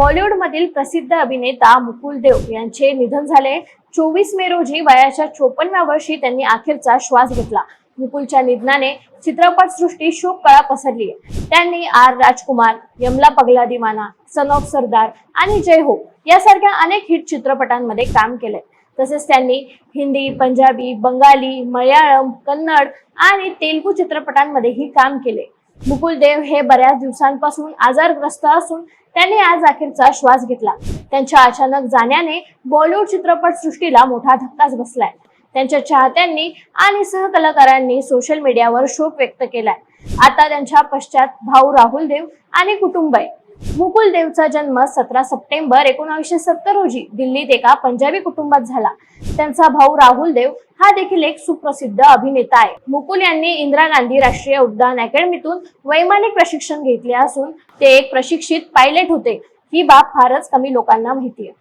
बॉलिवूडमधील प्रसिद्ध अभिनेता मुकुल देव यांचे निधन झाले. चोवीस मे रोजी वयाच्या चोपन्नव्या वर्षी त्यांनी अखेरचा श्वास घेतला. मुकुलच्या निधनाने चित्रपट सृष्टी शोककळा पसरली. आहे त्यांनी आर. राजकुमार यमला पगला दिवाना सन ऑफ सरदार आणि जय हो यासारख्या अनेक हिट चित्रपटांमध्ये काम केले. तसेच त्यांनी हिंदी पंजाबी बंगाली मल्याळम कन्नड आणि तेलुगू चित्रपटांमध्येही काम केले. मुकुल देव हे बऱ्याच दिवसांपासून आजारग्रस्त असून त्यांनी आज अखेरचा श्वास घेतला. त्यांच्या अचानक जाण्याने बॉलिवूड चित्रपट सृष्टीला मोठा धक्काच बसलाय. त्यांच्या चाहत्यांनी आणि सहकलाकारांनी सोशल मीडियावर शोक व्यक्त केलाय. आता त्यांच्या पश्चात भाऊ राहुल देव आणि कुटुंब आहे. मुकुल देवचा जन्म सतरा सप्टेंबर एकोणावीसशे सत्तर रोजी दिल्लीत एका पंजाबी कुटुंबात झाला. त्यांचा भाऊ राहुल देव हा देखील एक सुप्रसिद्ध अभिनेता आहे. मुकुल यांनी इंदिरा गांधी राष्ट्रीय उड्डाण अकॅडमीतून वैमानिक प्रशिक्षण घेतले असून ते एक प्रशिक्षित पायलट होते. ही बाब फारच कमी लोकांना माहिती आहे.